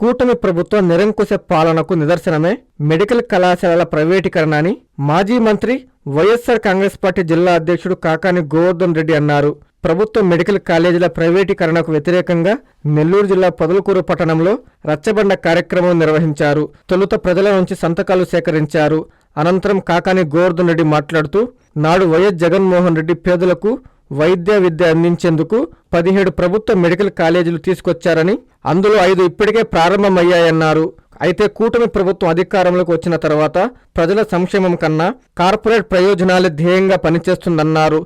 కూటమి ప్రభుత్వ నిరంకుశ పాలనకు నిదర్శనమే మెడికల్ కళాశాలల ప్రైవేటీకరణ అని మాజీ మంత్రి వైఎస్సార్ కాంగ్రెస్ పార్టీ జిల్లా అధ్యక్షుడు కాకాని గోవర్ధన్ రెడ్డి అన్నారు. ప్రభుత్వ మెడికల్ కాలేజీల ప్రైవేటీకరణకు వ్యతిరేకంగా నెల్లూరు జిల్లా పొదలకూరు పట్టణంలో రచ్చబండ కార్యక్రమం నిర్వహించారు. తొలుత ప్రజల నుంచి సంతకాలు సేకరించారు. అనంతరం కాకాని గోవర్ధన్ రెడ్డి మాట్లాడుతూ నాడు వైఎస్ జగన్మోహన్ రెడ్డి పేదలకు వైద్య విద్య అందించేందుకు పదిహేడు ప్రభుత్వ మెడికల్ కాలేజీలు తీసుకొచ్చారని అందులో ఐదు ఇప్పటికే ప్రారంభమయ్యాయన్నారు. అయితే కూటమి ప్రభుత్వం అధికారంలోకి వచ్చిన తర్వాత ప్రజల సంక్షేమం కన్నా కార్పొరేట్ ప్రయోజనాలే ధ్యేయంగా పనిచేస్తుందన్నారు.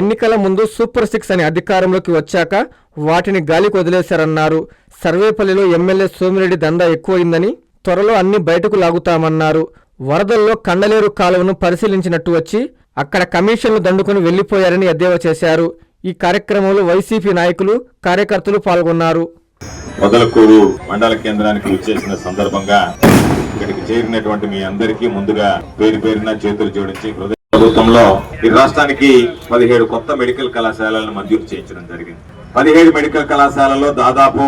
ఎన్నికల ముందు సూపర్ సిక్స్ అని అధికారంలోకి వచ్చాక వాటిని గాలికి వదిలేశారన్నారు. సర్వేపల్లిలో ఎమ్మెల్యే సోమిరెడ్డి దందా ఎక్కువైందని త్వరలో అన్ని బయటకు లాగుతామన్నారు. వరదల్లో కండలేరు కాలువను పరిశీలించినట్టు వచ్చి అక్కడ కమిషన్లు దండుకుని వెళ్ళిపోయారని ఎద్దేవా చేశారు. ఈ కార్యక్రమంలో వైసీపీ నాయకులు కార్యకర్తలు పాల్గొన్నారు. మొదలకూరు మండల కేంద్రానికి వచ్చేసిన సందర్భంగా ఇక్కడికి చేరినటువంటి మీ అందరికీ ముందుగా పేరు పేరున చేతులు జోడించి ప్రభుత్వంలో ఈ రాష్ట్రానికి పదిహేడు కొత్త మెడికల్ కళాశాలలను మంజూరు చేయించడం జరిగింది. పదిహేడు మెడికల్ కళాశాలలో దాదాపు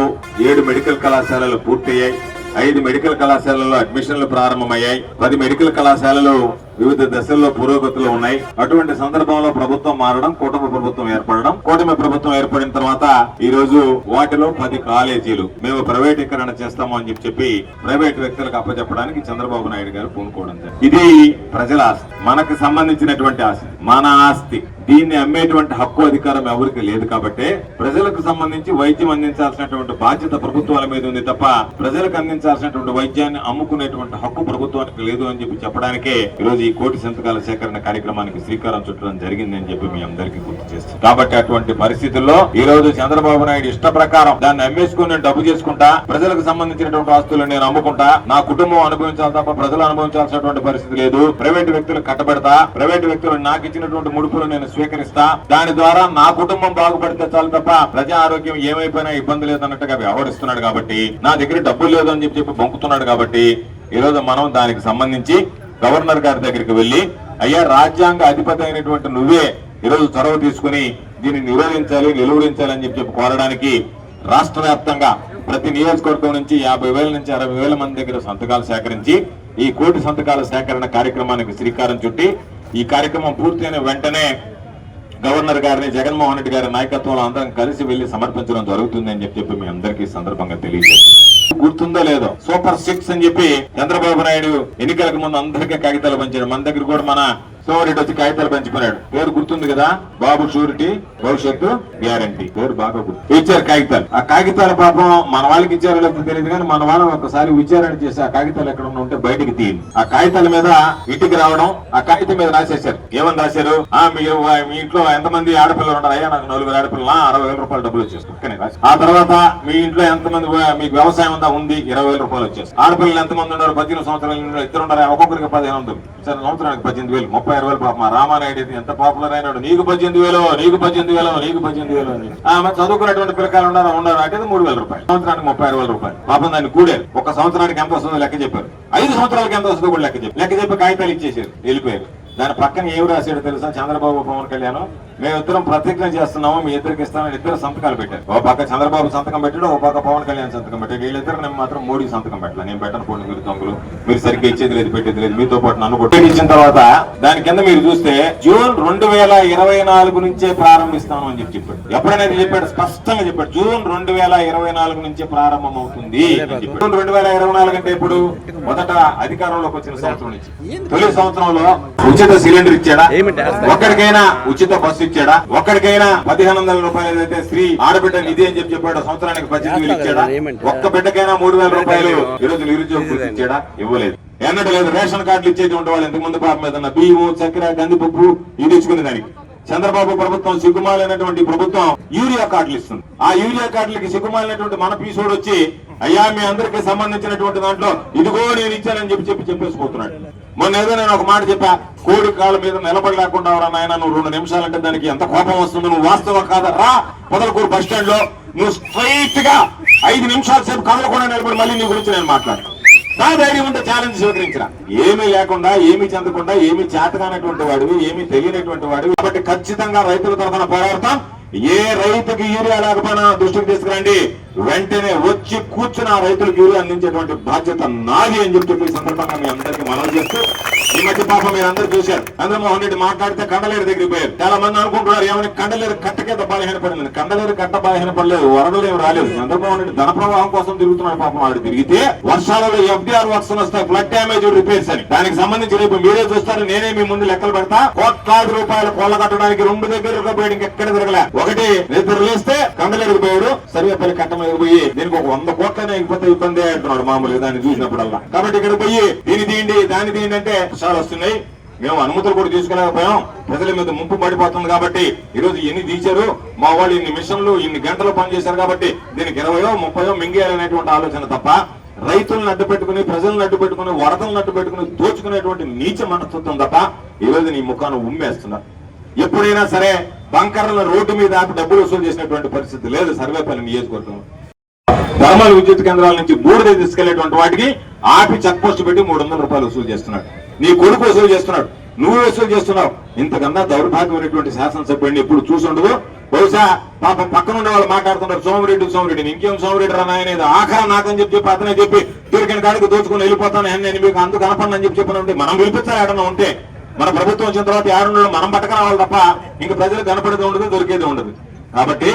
ఏడు మెడికల్ కళాశాలలు పూర్తయ్యాయి. ఐదు మెడికల్ కళాశాలల్లో అడ్మిషన్లు ప్రారంభమయ్యాయి. పది మెడికల్ కళాశాలలు వివిధ దశల్లో పురోగతిలో ఉన్నాయి. అటువంటి సందర్భంలో ప్రభుత్వం మారడం కూటమి ప్రభుత్వం ఏర్పడడం కూటమి ప్రభుత్వం ఏర్పడిన తర్వాత ఈ రోజు వాటిలో పది కాలేజీలు మేము ప్రైవేటీకరణ చేస్తాము అని చెప్పి చెప్పి ప్రైవేట్ వ్యక్తులకు అప్పచెప్పడానికి చంద్రబాబు నాయుడు గారు పూనుకోవడం ఇది ప్రజల ఆస్తి. మనకు సంబంధించినటువంటి ఆస్తి. మన ఆస్తి. దీన్ని అమ్మేటువంటి హక్కు అధికారం ఎవరికి లేదు కాబట్టి ప్రజలకు సంబంధించి వైద్యం అందించాల్సినటువంటి బాధ్యత ప్రభుత్వాల మీద ఉంది తప్ప ప్రజలకు అందించాల్సినటువంటి వైద్యాన్ని అమ్ముకునేటువంటి హక్కు ప్రభుత్వానికి లేదు అని చెప్పి చెప్పడానికే ఈరోజు ఈ కోటి సంతకాల సేకరణ కార్యక్రమానికి శ్రీకారం చుట్టడం జరిగిందని చెప్పి మీ అందరికీ గుర్తు చేస్తాం కాబట్టి అటువంటి పరిస్థితుల్లో ఈ రోజు చంద్రబాబు నాయుడు ఇష్ట ప్రకారం దాన్ని అమ్మేసుకుని నేను డబ్బు చేసుకుంటా ప్రజలకు సంబంధించినటువంటి ఆస్తులు నేను అమ్ముకుంటా నా కుటుంబం అనుభవించాలి తప్ప ప్రజలు అనుభవించాల్సినటువంటి పరిస్థితి లేదు. ప్రైవేట్ వ్యక్తులు కట్టబెడతా ప్రైవేట్ వ్యక్తులు నాకు ఇచ్చినటువంటి ముడుపులు నేను స్వీకరిస్తా. దాని ద్వారా నా కుటుంబం బాగుపడితే చాలు తప్ప ప్రజా ఆరోగ్యం ఏమైపోయినా ఇబ్బంది లేదన్నట్టుగా వ్యవహరిస్తున్నాడు కాబట్టి నా దగ్గర డబ్బులు లేదు అని చెప్పి చెప్పి బొంకుతున్నాడు కాబట్టి ఈ రోజు మనం దానికి సంబంధించి గవర్నర్ గారి దగ్గరికి వెళ్ళి అయ్యా రాజ్యాంగ అధిపతి అయినటువంటి నువ్వే ఈరోజు చొరవ తీసుకుని దీన్ని నిరోధించాలి నిలువరించాలి అని చెప్పి చెప్పి కోరడానికి రాష్ట్ర వ్యాప్తంగా ప్రతి నియోజకవర్గం నుంచి యాభై వేల నుంచి అరవై వేల మంది దగ్గర సంతకాలు సేకరించి ఈ కోటి సంతకాల సేకరణ కార్యక్రమానికి శ్రీకారం చుట్టి ఈ కార్యక్రమం పూర్తయిన వెంటనే గవర్నర్ గారిని జగన్మోహన్ రెడ్డి గారి నాయకత్వంలో అందరం కలిసి వెళ్ళి సమర్పించడం జరుగుతుంది అని చెప్పి మీ అందరికీ సందర్భంగా తెలియజేస్తాం గుర్తుందో లేదో సూపర్ సిక్స్ అని చెప్పి చంద్రబాబు నాయుడు ఎన్నికలకు ముందు అందరికీ కాగితాలు పంచాడు. మన దగ్గర కూడా మన సోమరెడ్డి వచ్చి కాగితాలు పంచుకున్నాడు. పేరు గుర్తుంది కదా? బాబు షూరిటీ భవిష్యత్తు గ్యారంటీ. పేరు బాగా గుర్తు. ఇచ్చారు కాగితాలు. ఆ కాగితాల పాపం మన వాళ్ళకి ఇచ్చారో లేకపోతే తెలియదు కానీ మన వాళ్ళని ఒకసారి విచారణ చేసి ఆ కాగితాలు ఎక్కడ ఉంటే బయటికి తీయండి. ఆ కాగితాల మీద ఇంటికి రావడం ఆ కాగితం మీద రాసేశారు. ఏమని రాశారు? ఆ మీ ఇంట్లో ఎంతమంది ఆడపిల్లలు ఉన్నారు? అయ్యా నాకు నలుగురు ఆడపిల్లల అరవై వేల రూపాయలు డబ్బులు రాసి. ఆ తర్వాత మీ ఇంట్లో ఎంతమంది మీకు వ్యవసాయం ఉందా? ఉంది ఇరవై వేల రూపాయలు వచ్చేస్తాయి. ఆడపిల్లలు ఎంతమంది ఉన్నారు? పద్దెనిమిది సంవత్సరాల ఇద్దరు ఉన్నారు? ఒక్కొక్కరికి పదిహేను వందలు. సరే సంవత్సరానికి పద్దెనిమిది వేలు ముప్పై అరవై పాప? మా రామానాయుడు ఎంత పాపులర్ అయినాడు? నీకు పద్దెనిమిది వేలు నీకు పద్దెనిమిది వేలు నీకు పద్దెనిమిది వేలు అని. ఆ, చదువుకున్నటువంటి పిల్లకాయలు ఉన్నారా? ఉన్నారు? అంటే మూడు వేల రూపాయలు. సంవత్సరానికి ముప్పై ఆరు వేల రూపాయలు. పాపం దాన్ని కూడారు. ఒక సంవత్సరానికి ఎంత వస్తుందో లెక్క చెప్పారు. ఐదు సంవత్సరాలకి ఎంత వస్తుందో కూడా లెక్క చెప్పారు. లెక్క చెప్పి కాగితాలు ఇచ్చేసారు వెళ్ళిపోయారు. దాని పక్కన ఏమి రాశాడు తెలుసా? చంద్రబాబు పవన్ కళ్యాణ్ మేమిద్దరం ప్రతిజ్ఞ చేస్తున్నాము మీ ఇద్దరికి ఇస్తామని ఇద్దరు సంతకాలు పెట్టారు. ఓ పక్క చంద్రబాబు సంతకం పెట్టాడు ఓ పక్క పవన్ కళ్యాణ్ సంతకం పెట్టాడు. వీళ్ళిద్దరు నేను మాత్రం మోడీ సంతకం పెట్టాలి. నేను పెట్టను పోండి మీరు దొంగలు మీరు సరిగ్గా ఇచ్చేది లేదు పెట్టేది లేదు. మీతో పాటు నన్ను కొట్టి ఇచ్చిన తర్వాత దాని కింద మీరు చూస్తే జూన్ రెండు వేల ఇరవై నాలుగు నుంచే ప్రారంభిస్తాను అని చెప్పి చెప్పాడు. ఎప్పుడైనా చెప్పాడు? స్పష్టంగా చెప్పాడు. జూన్ రెండు వేల ఇరవై నాలుగు నుంచే ప్రారంభం అవుతుంది. జూన్ రెండు వేల ఇరవై నాలుగు అంటే ఇప్పుడు మొదట అధికారంలోకి వచ్చిన సంవత్సరం నుంచి. తొలి సంవత్సరంలో ఉచిత సిలిండర్ ఇచ్చాడా? ఒక్కడికైనా ఉచిత బస్సు ఇచ్చాడా? ఒక్కడికైనా పదిహేను వందల రూపాయలు ఏదైతే స్త్రీ ఆడబిడ్డ నిధి అని చెప్పి చెప్పాడు సంవత్సరానికి పద్దెనిమిది వేలు ఇచ్చాడా? ఒక్క బిడ్డకైనా మూడు వేల రూపాయలు ఈ రోజు నిరుద్యోగ ఇచ్చాడా? ఇవ్వలేదు. ఎన్నడూ లేదు రేషన్ కార్డులు ఇచ్చేది ఉండేవాళ్ళు ఇంతకు ముందు పాపం ఏదన్నా బియ్యము చక్కెర కందిపప్పు ఇది ఇచ్చుకునే దానికి. చంద్రబాబు ప్రభుత్వం సిగ్గుమాలినటువంటి ప్రభుత్వం యూరియా కార్డులు ఇస్తుంది. ఆ యూరియా కార్డులకి సిగ్గుమాలినటువంటి మన పీసోడు వచ్చి అయ్యా మీ అందరికి సంబంధించినటువంటి దాంట్లో ఇదిగో నేను ఇచ్చానని చెప్పి చెప్పి చెప్పేసిపోతున్నాడు మొన్న ఏదో నేను ఒక మాట చెప్పా కోడి కాళ్ళ మీద నిలబడలేకుండా రా నాయన నువ్వు రెండు నిమిషాలంటే దానికి ఎంత కోపం వస్తుందో నువ్వు వాస్తవం కాదా? రా పొదలకూరు బస్ స్టాండ్లో నువ్వు స్ట్రైట్గా ఐదు నిమిషాల సేపు కదలకుండా నిలబడి మళ్ళీ నీ గురించి నేను మాట్లాడు నా ధైర్యం ఉంటే ఛాలెంజ్ స్వీకరించిన. ఏమీ లేకుండా ఏమీ చెందకుండా ఏమీ చేతకానటువంటి వాడివి ఏమీ తెలియనటువంటి వాడివి. కాబట్టి ఖచ్చితంగా రైతుల తరఫున పోరాడతాం. ఏ రైతుకి యూరియా లేకపోయినా దృష్టికి తీసుకురండి. వెంటనే వచ్చి కూర్చుని ఆ రైతులకు ఇల్లు అందించేటువంటి బాధ్యత నాది అని చెప్పి ఈ సందర్భంగా మీ అందరికీ మనవి చేస్తూ ఈ మధ్య పాప మీరు అందరూ చూశారు. చంద్రమోహన్ రెడ్డి మాట్లాడితే కండలేరు దగ్గరికి పోయారు. చాలా మంది అనుకుంటున్నారు ఏమైనా కండలేరు కట్ట కింద బలహీన కండలేరు కట్ట బలహీన పడలేదు వరదలు ఏమి రాలేదు. చంద్రమోహన్ రెడ్డి ధన ప్రవాహం కోసం తిరుగుతున్నాడు పాపం ఆడు. తిరిగితే వర్షాలలో ఎఫ్డీఆర్ వర్క్స్ వస్తాయి ఫ్లడ్ డ్యామేజ్ రిపేర్స్ అని. దానికి సంబంధించి రేపు మీరే చూస్తారు నేనే మీ ముందు లెక్కలు పెడతా. కోట్లాది రూపాయల కోళ్ళ కట్టడానికి రెండు దగ్గర పోయాడు ఇంకెక్కడ తిరగలే. ఒకటి నిద్ర లేస్తే కండలేరుకు పోయాడు. సర్వేపల్లి కట్ట మీద పోయి దీనికి ఒక వంద కోట్లనే ఇకపోతే ఇబ్బంది అంటున్నాడు మామూలుగా దాన్ని చూసినప్పుడల్లా. కాబట్టి ఇక్కడ పోయి దీని తీయండి దాని తీయండి అంటే వర్షాలు వస్తున్నాయి. మేము అనుమతులు కూడా తీసుకోలేకపోయాం. ప్రజల మీద ముంపు పడిపోతుంది కాబట్టి ఈ రోజు ఎన్ని తీశారు? మా వాళ్ళు ఇన్ని మిషన్లు ఇన్ని గంటలు పనిచేశారు కాబట్టి దీనికి ఇరవయో ముప్పయో మింగేయాలనేటువంటి ఆలోచన తప్ప రైతులను అడ్డు పెట్టుకుని ప్రజలను అడ్డు పెట్టుకుని వరదలను అడ్డు పెట్టుకుని దోచుకునేటువంటి నీచ మనస్తత్వం తప్ప ఈ రోజు నీ ముఖాన్ని ఉమ్మేస్తున్నారు. ఎప్పుడైనా సరే బంకర్ల రోడ్డు మీద ఆపి డబ్బులు వసూలు చేసినటువంటి పరిస్థితి లేదు సర్వేపల్లి నియోజకవర్గంలో. థర్మల్ విద్యుత్ కేంద్రాల నుంచి బూడిద తీసుకెళ్ళేటువంటి వాటికి ఆపి చెక్ పోస్ట్ పెట్టి మూడు వందల రూపాయలు వసూలు చేస్తున్నాడు. నీ కొడుకు వసూలు చేస్తున్నాడు. నువ్వు వసూలు చేస్తున్నావు. ఇంతకన్నా దౌర్భాగ్యమైనటువంటి శాసనసభ్యుడిని ఎప్పుడు చూసుండదు బహుశా పాపం పక్కన ఉండే వాళ్ళు మాట్లాడుతున్నారు సోమరెడ్డి సోమరెడ్డి ఇంకేం సోమరెడ్డి రా నాయన ఆఖరా నాకని చెప్పి చెప్పి అతనే చెప్పి దొరికిన కాడికి దోచుకుని వెళ్ళిపోతాను నేను మీకు అందుకు కనపడను అని చెప్పి చెప్పిన మనం పిలిపించాలి ఏడన్నా ఉంటే? మన ప్రభుత్వం వచ్చిన తర్వాత ఏడున్నో మనం పట్టకరావాలి తప్ప ఇంక ప్రజలు కనపడేది ఉండదు దొరికేది ఉండదు. కాబట్టి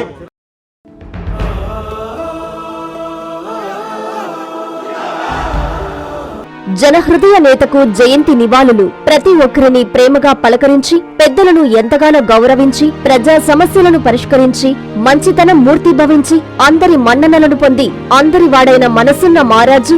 జనహృదయ నేతకు జయంతి నివాళులు. ప్రతి ఒక్కరిని ప్రేమగా పలకరించి పెద్దలను ఎంతగానో గౌరవించి ప్రజా సమస్యలను పరిష్కరించి మంచితనం మూర్తిభవించి అందరి మన్ననలను పొంది అందరి వాడైన మనసున్న మారాజు